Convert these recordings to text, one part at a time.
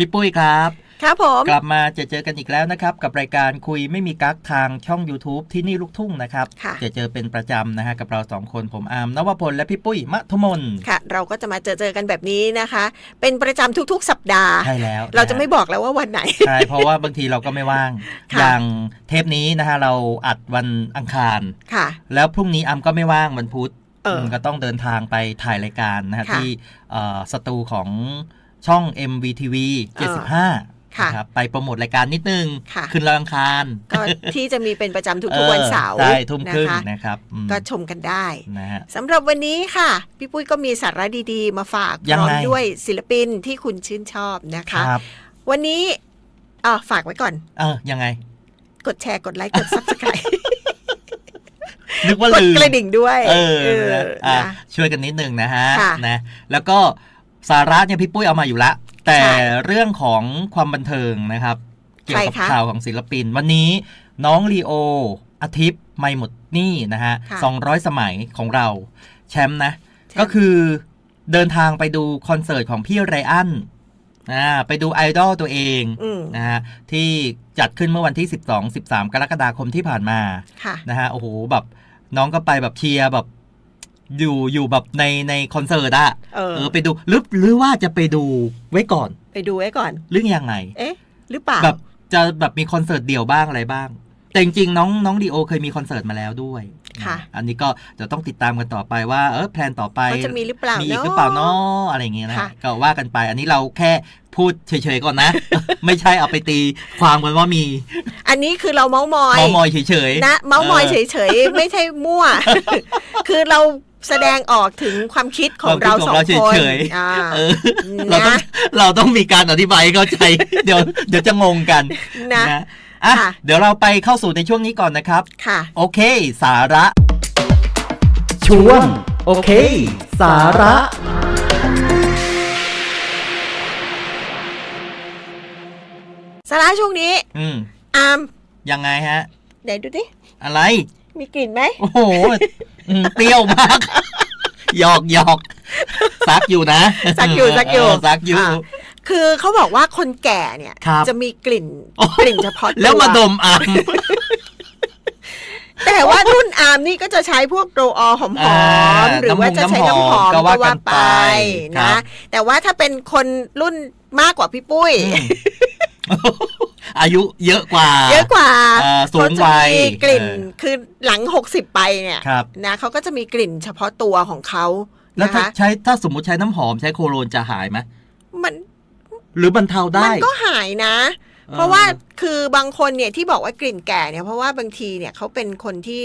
พี่ปุ้ยครับ ครับผม กลับมาเจอเจอกันอีกแล้วนะครับ กับรายการคุยไม่มีกั๊กทางช่อง YouTube ที่นี่ลูกทุ่งนะครับค่ะเจอเจอเป็นประจำนะฮะกับเราสองคนผมอาร์มนวพลและพี่ปุ้ยมะทุมนค่ะ เราก็จะมาเจอเจอกันแบบนี้นะคะ เป็นประจำทุกๆ สัปดาห์ใช่แล้ว เราจะไม่นฮบอกแล้วว่าวันไหนใช่เพราะว่าบางทีเราก็ไม่ว่างค่ะอย่างเทปนี้นะฮะเราอัดวันอังคารค่ะ แล้วพรุ่งนี้อัมก็ไม่ว่างวันพุธเอออืมก็ต้องเดินทางไปถ่ายรายการนะฮะค่ะที่เอ่อสตูของ ช่อง MVTV 75ค่ะนะครับไปโปรโมทรายการนิดนึงค่ะ คืนวันอังคารก็ที่จะมีเป็นประจำทุกๆวันเสาร์ใช่ทุ่มครึ่งนะคะนะครับอืมก็ชมกันได้นะฮะ สำหรับวันนี้ค่ะ พี่ปุ้ยก็มีสาระดีๆ มาฝากพยังร้อมไง ด้วยศิลปินที่คุณชื่นชอบนะคะ ครับวันนี้อ่าฝากไว้ก่อน เออยังไง กดแชร์กดไลค์กด subscribe นึกว่ากดลืม กระดิ่งด้วยเออเออนะ อะนะช่วยกันนิดนึงนะฮะค่ะ นะแล้วก็ สาระเนี่ยพี่ปุ้ยเอามาอยู่ละ แต่ใช่เรื่องของความบันเทิงนะครับ เกี่ยวกับใครคะข่าวของศิลปิน วันนี้น้องลีโออาทิตย์ไม่หมดหนี่นะฮะค่ะสองร้อยสมัยของเรา แชมป์นะแชมป์ก็คือเดินทางไปดูคอนเสิร์ตของพี่ไรอันอ่าไปดูไอดอลตัวเองอืมนะฮะที่จัดขึ้นเมื่อวันที่ 12 13 กรกฎาคมที่ผ่านมาค่ะนะฮะโอ้โหแบบน้องก็ไปแบบเชียร์แบบ อยู่อยู่แบบในในคอนเสิร์ตอะเออ เออไปดูหรือหรือว่าจะไปดูไว้ก่อนไปดูไว้ก่อน หรือยังไง เอ๊ะ หรือเปล่าแบบจะแบบมีคอนเสิร์ตเดี่ยวบ้างอะไรบ้าง แต่จริงๆน้องน้องดีโอเคยมีคอนเสิร์ตมาแล้วด้วย ค่ะนอันนี้ก็จะต้องติดตามกันต่อไปว่าเออแพลนต่อไปว่าจะมีหรือเปล่ามีอีกเนาะหรือเปล่าเนาะอะไรอย่างเงี้ยนะค่ะก็ว่ากันไป อันนี้เราแค่พูดเฉยๆก่อนนะ ไม่ใช่เอาไปตีความกันว่ามี อันนี้คือเราเมาส์มอยมอมอยเฉยๆนะเมาส์มอยเออเฉยๆไม่ใช่มั่ว คือเราแสดงออกถึงความคิดของเราความคิดสองของเราคนเฉยอ่าเออเราต้องนะเราต้องมีการอธิบายให้เข้าใจ เดี๋ยวเดี๋ยวจะงงกันนะ อะค่ะ เดี๋ยวเราไปเข้าสู่ในช่วงนี้ก่อนนะครับ ค่ะ โอเค สาระ ช่วง โอเค สาระ สาระช่วงนี้อืม อามยังไงฮะ ไหนดูดิ อะไร มีกลิ่นไหม โอ้โหอืมเปรี้ยวมาก หยอกหยอกซักอยู่นะซักอยู่ซักอยู่เซักอยู่ อะ คือเขาบอกว่าคนแก่เนี่ย ครับ จะมีกลิ่นโอ้กลิ่นเฉพาะตัวแล้วมาดมอะ แต่ว่ารุ่นอามนี่ก็จะใช้พวกโรลออลหอมอ่าๆหรือว่าจะใช้น้ำน้ำหหออมมก็ก็ว่าว่ากันไปไปครันะ บ แต่ว่าถ้าเป็นคนรุ่นมากกว่าพี่ปุ้ยอืมอายุเยอะกว่า เยอะกว่าเอ่อสูงเขาจะวัยมีกลิ่นเออคือหลัง 60 ไปเนี่ยครับ นะเขาก็จะมีกลิ่นเฉพาะตัวของเขาแล้วนะถ้าคะใช้ถ้าสมมติใช้น้ำหอมใช้โคโรนจะหายไหมมัน หรือบรรเทาได้ มันก็หายนะออเพราะว่าคือบางคนเนี่ยที่บอกว่ากลิ่นแก่เนี่ยเพราะว่าบางทีเนี่ยเขาเป็นคนที่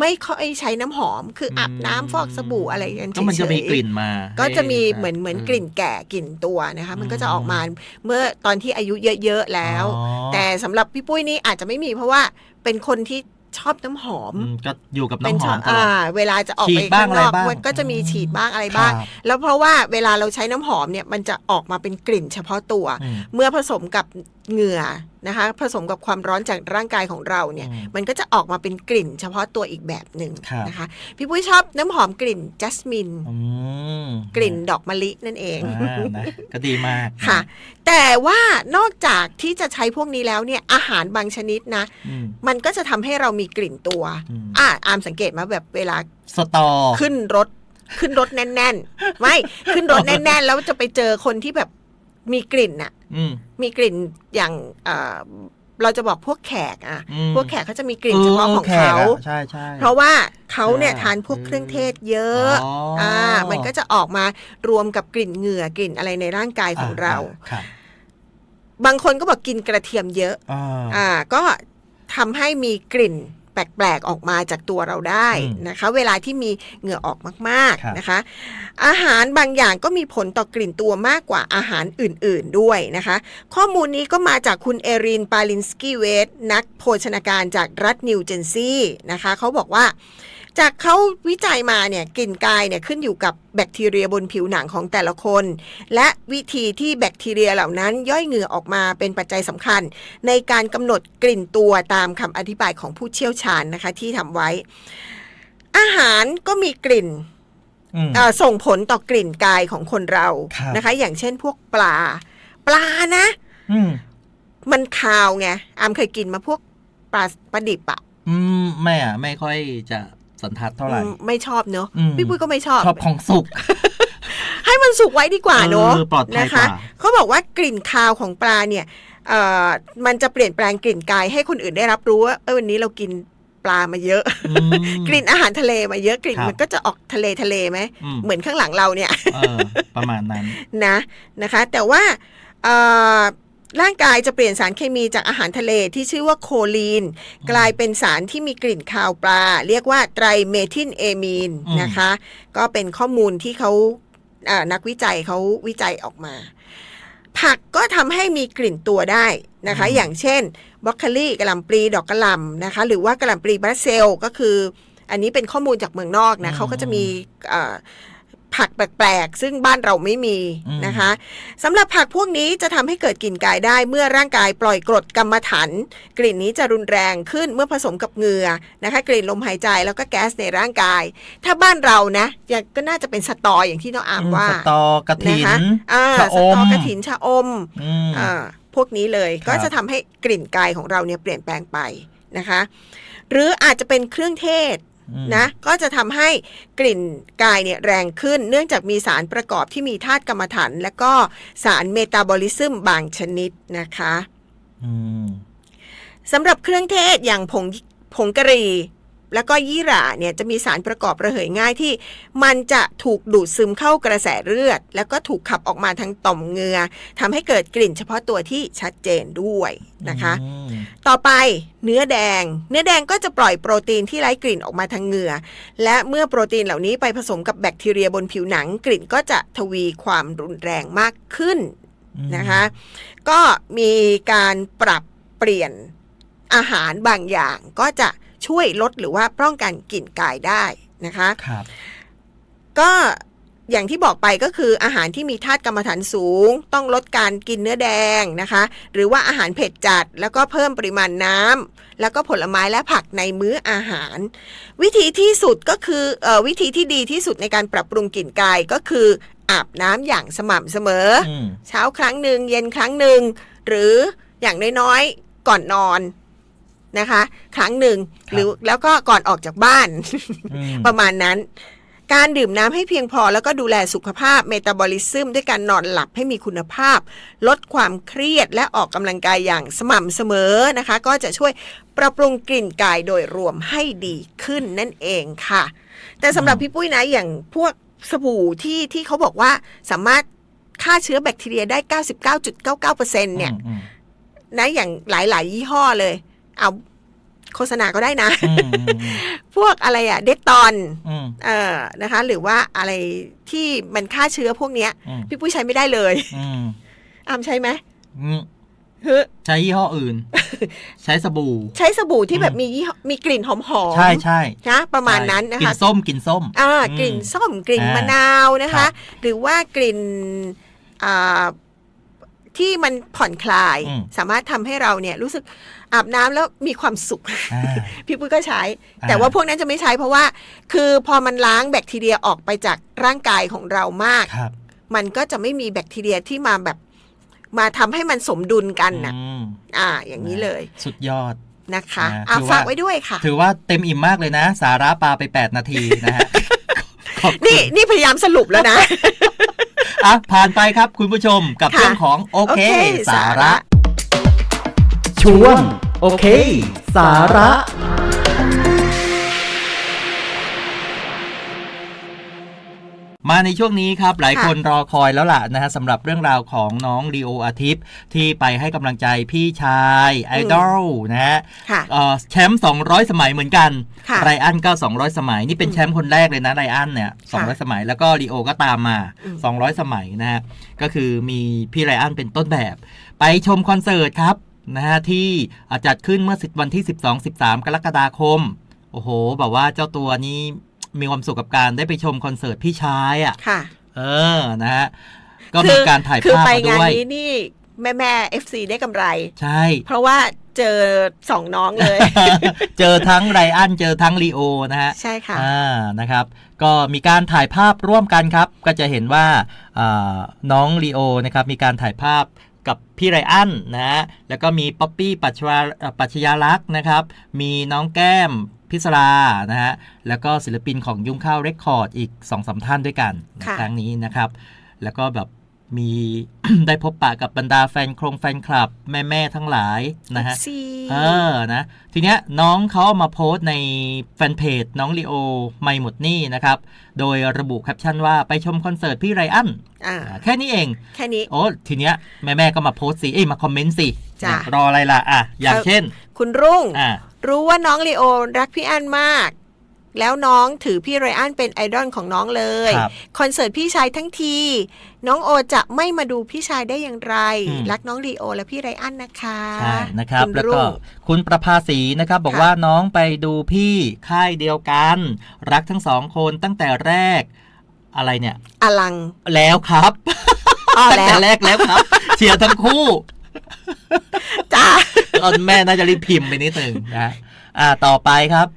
ไม่ค่อยใช้น้ำหอม คืออาบน้ำฟอกสบู่อะไรกันเฉยๆก็มันจะมีกลิ่นมา ก็จะมีให้เหมือนเหมือนกลิ่นแก่กลิ่นตัวนะคะมันก็จะอืมออกมาเมื่อตอนที่อายุเยอะๆแล้วอ๋อแต่สำหรับพี่ปุ้ยนี่อาจจะไม่มีเพราะว่าเป็นคนที่ ชอบน้ำหอมอืมก็อยู่กับเป็นน้ำหชออมบตลอ่าอดเวลาจะออกฉีไปดบ้าข้างงอะไรนอกบ้างมันก็จะมีฉีดบ้างอะไรบ้างครับแล้วเพราะว่าเวลาเราใช้น้ำหอมเนี่ยมันจะออกมาเป็นกลิ่นเฉพาะตัวอืมเมื่อผสมกับ เหงื่อนะคะผสมกับความร้อนจากร่างกายของเราเนี่ยอืมมันก็จะออกมาเป็นกลิ่น เฉพาะตัวอีกแบบหนึ่งครับนะคะ พี่ปุ้ยชอบน้ำหอมกลิ่นจัสมินอืมกลิ่นดอกมะลินั่นเองอ่านะก็ดีมากค่ะ แต่ว่านอกจากที่จะใช้พวกนี้แล้วเนี่ยอาหารบางชนิดนะอืมมันก็จะทำให้เรามีกลิ่นตัวอืมอ่าอามสังเกตมาแบบเวลาสตอขึ้นรถขึ้นรถแน่น ๆ ไม่ขึ้นรถแน่น ๆ แล้วจะไปเจอคนที่แบบ มีกลิ่นน่ะอืม มีกลิ่นอย่างเอ่อเราจะบอกพวกแขกอะอืม พวกแขกเขาจะมีกลิ่นเฉพาะของแขกเขาะใช่ใช่ เพราะว่าเขาเนี่ยอ่าทานพวกเครื่องเทศเยอะอ๋ออ่อ่ามันก็จะออกมารวมกับกลิ่นเหงื่อกลิ่นอะไรในร่างกายของเราครับบางคนก็บอกกินกระเทียมเยอะ อ่า อ่าก็ทำให้มีกลิ่น แปลกๆออกมาจากตัวเราได้อืมนะคะ เวลาที่มีเหงื่อออกมากครับๆนะคะ อาหารบางอย่างก็มีผลต่อกลิ่นตัวมากกว่าอาหารอื่นๆด้วยนะคะ ข้อมูลนี้ก็มาจากคุณเอรินปาลินสกี้เวสนักโภชนาการจากรัฐนิวเจนซีย์นะคะเขาบอกว่า จากเขาวิจัยมาเนี่ยกลิ่นกายเนี่ยขึ้นอยู่กับแบคทีเรียบนผิวหนังของแต่ละคน และวิธีที่แบคทีเรียเหล่านั้นย่อยเหงื่อออกมาเป็นปัจจัยสำคัญ ในการกำหนดกลิ่นตัวตามคำอธิบายของผู้เชี่ยวชาญนะคะที่ทำไว้ อาหารก็มีกลิ่นอืมเอ่อส่งผลต่อกลิ่นกายของคนเราครับนะคะ อย่างเช่นพวกปลา ปลานะอืมมันคาวไงอามเคยกินมาพวกปลาปลาดิบอะอืมแม่อะไม่ค่อยจะ สันทัดเท่าไหร่อืมไม่ชอบเนอะอืมพี่ปุ้ยก็ไม่ชอบ ชอบของสุก ให้มันสุกไว้ดีกว่าเนอะเออปลอดภัยนะคะกว่าเขาบอกว่ากลิ่นคาวของปลาเนี่ยเอ่อมันจะเปลี่ยนแปลงกลิ่นกายให้คนอื่นได้รับรู้ว่าเออวันนี้เรากินปลามาเยอะอืมกลิ่นอาหารทะเลมาเยอะกลิ่นครับมันก็จะออกทะเลทะเลไหมอืมเหมือนข้างหลังเราเนี่ยเออประมาณนั้นนะนะคะ แต่ว่าเอ่อ ร่างกายจะเปลี่ยนสารเคมีจากอาหารทะเลที่ชื่อว่าโคลีน กลายเป็นสารที่มีกลิ่นคาวปลา เรียกว่าไตรเมทิลเอมีนอืมนะคะ ก็เป็นข้อมูลที่เขาเอ่อนักวิจัยเขาวิจัยออกมา ผักก็ทำให้มีกลิ่นตัวได้นะคะ อย่างเช่นบรอกโคลีกระหล่ำปลีดอกกระหล่ำนะคะ หรือว่ากระหล่ำปลีบราเซลก็คือ อันนี้เป็นข้อมูลจากเมืองนอกนะเขาก็จะมีเอ่อ ผักแปลกๆ ซึ่งบ้านเราไม่มีอืมนะคะสำหรับผักพวกนี้จะทำให้เกิดกลิ่นกายได้เมื่อร่างกายปล่อยกรดกรรมฐานกลิ่นนี้จะรุนแรงขึ้นเมื่อผสมกับเหงื่อนะคะ กลิ่นลมหายใจแล้วก็แก๊สในร่างกาย ถ้าบ้านเรานะยังก็น่าจะเป็นสตออย่างที่น้องอามว่าสตอกระถินะนคะอ่าชะสอตอมกระถินชะอมอืมอ่าพวกนี้เลยครับก็จะทำให้กลิ่นกายของเราเนี่ยเปลี่ยนแปลงไปนะคะ หรืออาจจะเป็นเครื่องเทศอืม นะก็จะทำให้กลิ่นกายเนี่ยแรงขึ้น เนื่องจากมีสารประกอบที่มีธาตุกรรมฐาน และก็สารเมตาบอลิซึมบางชนิดนะคะอืมสำหรับเครื่องเทศอย่างผงผงกะหรี่ แล้วก็ยี่หร่าเนี่ยจะมีสารประกอบระเหยง่ายที่ มันจะถูกดูดซึมเข้ากระแสเลือด แล้วก็ถูกขับออกมาทางต่อมเหงือทำให้เกิดกลิ่นเฉพาะตัวที่ชัดเจนด้วยนะคะอืมต่อไปเนื้อแดง เนื้อแดงก็จะปล่อยโปรตีนที่ไร้กลิ่นออกมาทางเหงื่อและเมื่อโปรตีนเหล่านี้ไปผสมกับแบคทีเรียบนผิวหนังกลิ่นก็จะทวีความรุนแรงมากขึ้นนะคะ ก็มีการปรับเปลี่ยนอาหารบางอย่างก็จะ ช่วยลดหรือว่าป้องกันกลิ่นกายได้นะคะครับก็อย่างที่บอกไปก็คืออาหารที่มีธาตุกรรมฐานสูง ต้องลดการกินเนื้อแดงนะคะ หรือว่าอาหารเผ็ดจัด แล้วก็เพิ่มปริมาณน้ำแล้วก็ผลไม้และผักในมื้ออาหาร วิธีที่สุดก็คือเออวิธีที่ดีที่สุดในการปรับปรุงกลิ่นกายก็คืออาบน้ำอย่างสม่ำเสมออืมเช้าครั้งหนึ่งเย็นครั้งหนึ่งหรืออย่างน้อยๆก่อนนอน นะคะ ครั้งหนึ่งครับหรือแล้วก็ก่อนออกจากบ้านอืมประมาณนั้น การดื่มน้ำให้เพียงพอแล้วก็ดูแลสุขภาพเมตาบอลิซึมด้วยการนอนหลับให้มีคุณภาพ ลดความเครียดและออกกำลังกายอย่างสม่ำเสมอนะคะ ก็จะช่วยปรับปรุงกลิ่นกายโดยรวมให้ดีขึ้นนั่นเองค่ะ แต่สำหรับพี่ปุ้ยนะอย่างพวกสบู่ที่ที่เขาบอกว่าสามารถฆ่าเชื้อแบคทีเรียได้ 99.99%เนี่ยอืมนะอย่างหลาย ๆ ยี่ห้อเลย เอาโฆษณาก็ได้นะอืมอืมอืมพวกอะไรอะเดตตอนอืมเอ่อนะคะ หรือว่าอะไรที่มันฆ่าเชื้อพวกเนี้ยอืมพี่ปุ้ยใช้ไม่ได้เลยอืมอามใช้ไหมอืมเฮ้ยใช้ยี่ห้ออื่น ใช้สบู่ ใช้สบู่ที่แบบอืมมียี่ห้อมีกลิ่นหอมๆใช่ใช่นะประมาณนั้นนะกิคะนส้มกินส้มอ่าอืมกลิ่นส้มกลิ่นอ่ามมะนาวนะครัคะบหรือว่ากลิ่นอ่า ที่มันผ่อนคลาย อืมสามารถทำให้เราเนี่ยรู้สึกอาบน้ำแล้วมีความสุข อ่า พี่ปุ้ยก็ใช้อ่าแต่ว่าพวกนั้นจะไม่ใช้เพราะว่า คือพอมันล้างแบคทีเรียออกไปจากร่างกายของเรามาก ครับมันก็จะไม่มีแบคทีเรียที่มาแบบมาทำให้มันสมดุลกันนะอืมอ่า อย่างนี้เลยสุดยอด นะคะนะอ่าถือว่า ฝากไว้ด้วยค่ะ ถือว่าเต็มอิ่มมากเลยนะ สาระปลาไป 8 นาทีนะฮะขอบคุณนี่นี่พยายามสรุปแล้วนะ อะผ่านไปครับคุณผู้ชมกับค่ะเรื่องของโอเค โอเคสาสาระ ระ ช่วง โอเค สาระ มาในช่วงนี้ครับหลายค่ะคนรอคอยแล้วล่ะนะฮะสำหรับเรื่องราวของน้องลีโออาทิตย์ ที่ไปให้กำลังใจพี่ชายไอดอลนะฮะค่ะเอ่อแชมป์200 สมัยเหมือนกันค่ะไรอันก็ 200 สมัย นี่เป็นแชมป์คนแรกเลยนะไรอันเนี่ยค่ะ200 สมัยแล้วก็ลีโอก็ตามมาอืม200 สมัยนะฮะก็คือมีพี่ไรอันเป็นต้นแบบ ไปชมคอนเสิร์ตครับนะฮะที่อะจัดขึ้นเมื่อ10วันที่ 12-13 กรกฎาคม โอ้โหแบบว่าเจ้าตัวนี้ มีความสุขกับการได้ไปชมคอนเสิร์ตพี่ชายอะ ค่ะ เออนะฮะก็มีการถ่ายคือภาพไปมางานด้วยนี้นี่แม่แม่เอฟซีได้กำไร ใช่ เพราะว่าเจอสองน้องเลย เจอทั้งไรอันเจอทั้งลีโอนะฮะ ใช่ค่ะอ่านะครับ ก็มีการถ่ายภาพร่วมกันครับ ก็จะเห็นว่าอ่าน้องลีโอนะครับมีการถ่ายภาพกับพี่ไรอันนะฮะ แล้วก็มีป๊อปปี้ปัชวาเอ่อปัชญาลักษณ์นะครับ มีน้องแก้ม พิศรานะฮะแล้วก็ศิลปินของยุ่งข้าวเรคคอร์ดอีก2อสท่านด้วยกันในค่ะครั้งนี้นะครับ แล้วก็แบบมีได้พบปะกับบรรดาแฟนโครงแฟนคลับ แม่ๆทั้งหลายนะฮะซีเออนะ ทีเนี้ยน้องเขาเอามาโพสต์ในแฟนเพจน้องลีโอไม่หมดหนี่นะครับ โดยระบุแคปชั่นว่าไปชมคอนเสิร์ตพี่ไรอันอ่าอ่าแค่นี้เอง แค่นี้โอ้ทีเนี้ยแม่ๆก็มาโพสต์สิ เอ้ยมาคอมเมนต์สิจ้ะรออะไรล่ะอะอย่างครับเช่น คุณรุ่งอ่า รู้ว่าน้องลีโอรักพี่อันมาก แล้วน้องถือพี่ไรอันเป็นไอดอลของน้องเลยครับคอนเสิร์ตพี่ชายทั้งที น้องโอจะไม่มาดูพี่ชายได้อย่างไร อืม รักน้องลีโอและพี่ไรอันนะคะใช่นะครับณแล้วก็รุ่ง คุณประภาสีนะครับบอกค่ะ ว่าน้องไปดูพี่ค่ายเดียวกัน รักทั้งสองคนตั้งแต่แรก อะไรเนี่ย อลังแล้วครับอ๋อตั้งแล้แต่วแรกแล้วครับ เชียร์ทั้งคู่ จ้า ตอนแม่น่าจะรีบพิมพ์ไปนิดหนึ่งนะอ่าต่อไปครับ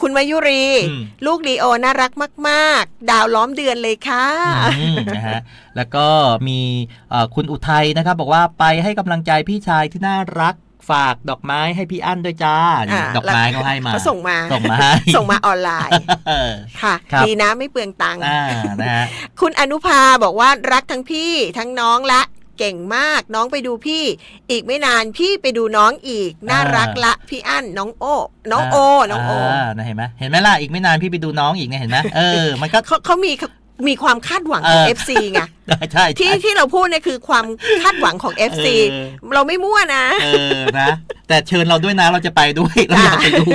คุณมายุรี อืม ลูกลีโอน่ารักมาก ๆ ดาวล้อมเดือนเลยค่ะ อืมนะฮะแล้วก็มีเอ่อคุณอุทัยนะครับ บอกว่าไปให้กำลังใจพี่ชายที่น่ารักฝากดอกไม้ให้พี่อั้นด้วยจ้านี่อ่าดอกไม้เขาให้มา เขาส่งมา ส่งมาให้ ส่งมาออนไลน์ เออ ค่ะ ครับ ดีนะไม่เปลืองตังค์ อ่านะฮะ คุณอนุภาบอกว่ารักทั้งพี่ทั้งน้องละ เก่งมาก น้องไปดูพี่ อีกไม่นานพี่ไปดูน้องอีก น่ารักละพี่อั้นน้องโอน้องโอน้องโอานะเห็นไหมเห็นไหมล่ะอีกไม่นานพี่ไปดูน้องอีกเนี่ยเห็นไหมเออมันก็เขาเขามีมีความคาดหวังของเออ FC ไงใช่ที่ใช่ที่เราพูดเนี่ยคือความคาดหวังของ FC เออเราไม่มั่วนะเออนะแต่เชิญเราด้วยนะเราจะไปด้วยเราอยากไปดู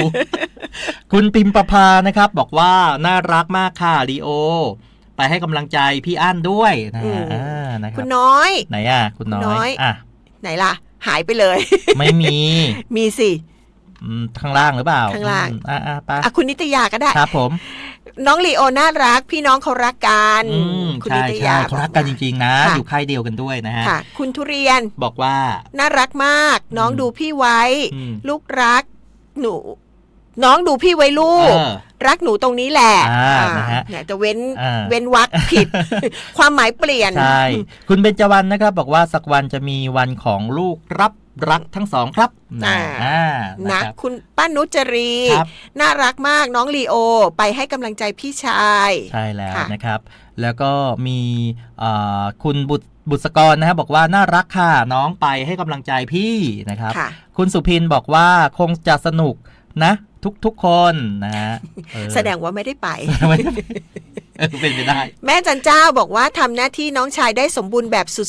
คุณปิมประภานะครับ บอกว่าน่ารักมากค่ะลีโอ ไปให้กำลังใจพี่อั้นด้วยนะอืฮะมอ่านะคคุรับณน้อย ไหนอะคุณน้คุณน้ออย ยอะไหนล่ะ หายไปเลย ไม่มีมีสิ อืมข้างล่างหรือเปล่าข้างล่าง อืมอะอะไปอะคุณนิตยาก็ได้ ครับผม น้องลีโอน่ารัก พี่น้องเขารักกันอืมคุณใช่นิตใช่ยาเขารักกันจริง ๆ นะ ค่ะ อยู่ค่ายเดียวกันด้วยนะฮะ ค่ะ คุณทุเรียนบอกว่า น่ารักมาก น้องอืม ดูพี่ไว้ อืมลูกรัก หนู น้องดูพี่ไว้ลูก เออ รักหนูตรงนี้แหละอ่าอ่านะฮะเนี่ยจะเว้นอ่าเว้นวักผิด ความหมายเปลี่ยนใช่คุณเบญจวรรณนะครับ บอกว่าสักวันจะมีวันของลูกรับรักทั้งสองครับอ่าอ่านะนะครับคุณป้านุจรีครับน่ารักมากน้องลีโอ ไปให้กำลังใจพี่ชาย ใช่แล้วค่ะนะครับ แล้วก็มีเอ่อคุณบุตรบุษกรนะครับบอกว่าน่ารักค่ะน้องไปให้กำลังใจพี่นะครับค่ะคุณสุพินบอกว่าคงจะสนุกนะ ทุกๆคนนะฮะเออแสดงว่าไม่ได้ไปไม่ได้เออเป็นไปได้ แม่จันเจ้าบอกว่าทำหน้าที่น้องชายได้สมบูรณ์แบบสุด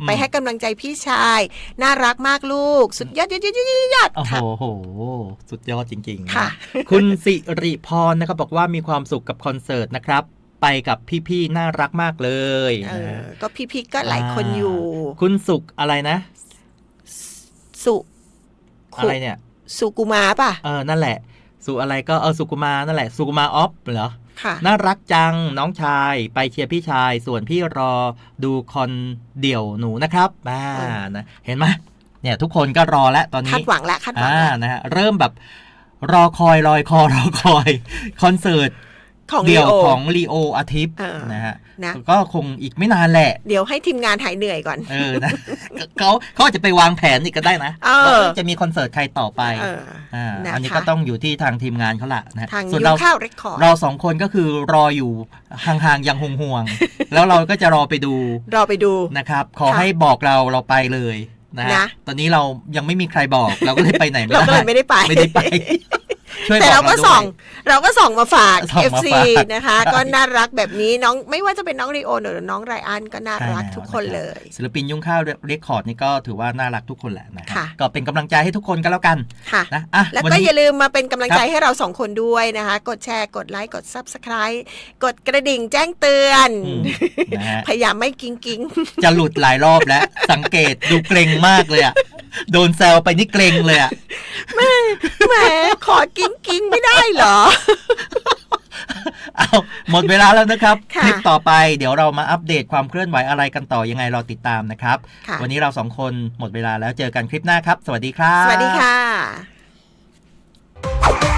อืม ๆ ไปให้กำลังใจพี่ชาย น่ารักมากลูก สุดยอดยอดยอดยอดยอดยอดโอ้โหค่ะ โห สุดยอดจริงๆนะค่ะ คุณสิริพรนะครับบอกว่ามีความสุขกับคอนเสิร์ตนะครับ ไปกับพี่ๆน่ารักมากเลยเอนะอฮะก็พี่ๆก็หลายคนอยู่ คุณสุขอะไรนะ สุอะไรเนี่ย สุกุมาป่ะ เออ นั่นแหละ สุอะไรก็เออสุกุมานั่นแหละ สุกุมาออฟเหรอค่ะน่ารักจังน้องชายไปเชียร์พี่ชาย ส่วนพี่รอดูคอนเดี่ยวหนูนะครับอ่าอืมนะเห็นไหมเนี่ยทุกคนก็รอแล้วตอนคานี้ดหวังละคาดหวังอ่าละนะฮะเริ่มแบบรอคอยลอยคอรอคอยคอนเสิร์ต ของลีเดี่ยวโอของลีโออาทิตย์เออนะฮะนะก็คงอีกไม่นานแหละ เดี๋ยวให้ทีมงานหายเหนื่อยก่อน เออนะเขาเขาอาจจะไปวางแผนอีกก็ได้นะเออว่าจะมีคอนเสิร์ตใครต่อไปเอออ่านะคะอันนี้ก็ต้องอยู่ที่ทางทีมงานเขาละนะฮะทางส่วนยูเราข้าวเรคคอร์ดเราสองคนก็คือรออยู่ห่างๆยังห่วงๆแล้วเราก็จะรอไปดู รอไปดูนะครับ ขอค่ะให้บอกเราเราไปเลยนะฮะนะ ตอนนี้เรายังไม่มีใครบอกเราก็เลยไปไหนไม่เราได้ก็เลยไม่ได้ไปไม่ได้ไป ช่วยแต่บเราอกก็เราด้วยส่อง เราก็ส่องมาฝาก ส่องมา FC ฝากนะคะ ใช่ ก็น่ารักแบบนี้น้องไม่ว่าจะเป็นน้องรีโอหรือน้องไรอันก็น่ารักใช่แล้วทุกคนนะครับเลย ศิลปินยุ่งข้าวเรคคอร์ดนี่ก็ถือว่าน่ารักทุกคนแหละนะครัค่ะ ก็เป็นกำลังใจให้ทุกคนก็แล้วกันค่ะ นะอะแล้ววันก็นี้ อย่าลืมมาเป็นกำลังใจครับให้เราสองคนด้วยนะคะ กดแชร์ กดไลค์ กด Subscribe กดกระดิ่งแจ้งเตือน อืมนะฮะ พยายามไม่กิ้งกิ้งจะหลุดหลายรอบแล้ว สังเกตดูเกรงมากเลยอะ โดนแซวไปนี่เกรงเลยอะ แหมขอกิ้งกิ้งไม่ได้เหรอ เอาหมดเวลาแล้วนะครับค่ะคลิปต่อไปเดี๋ยวเรามาอัปเดตความเคลื่อนไหวอะไรกันต่อยังไงรอติดตามนะครับค่ะวันนี้เราสองคนหมดเวลาแล้วเจอกันคลิปหน้าครับ สวัสดีครับ สวัสดีค่ะ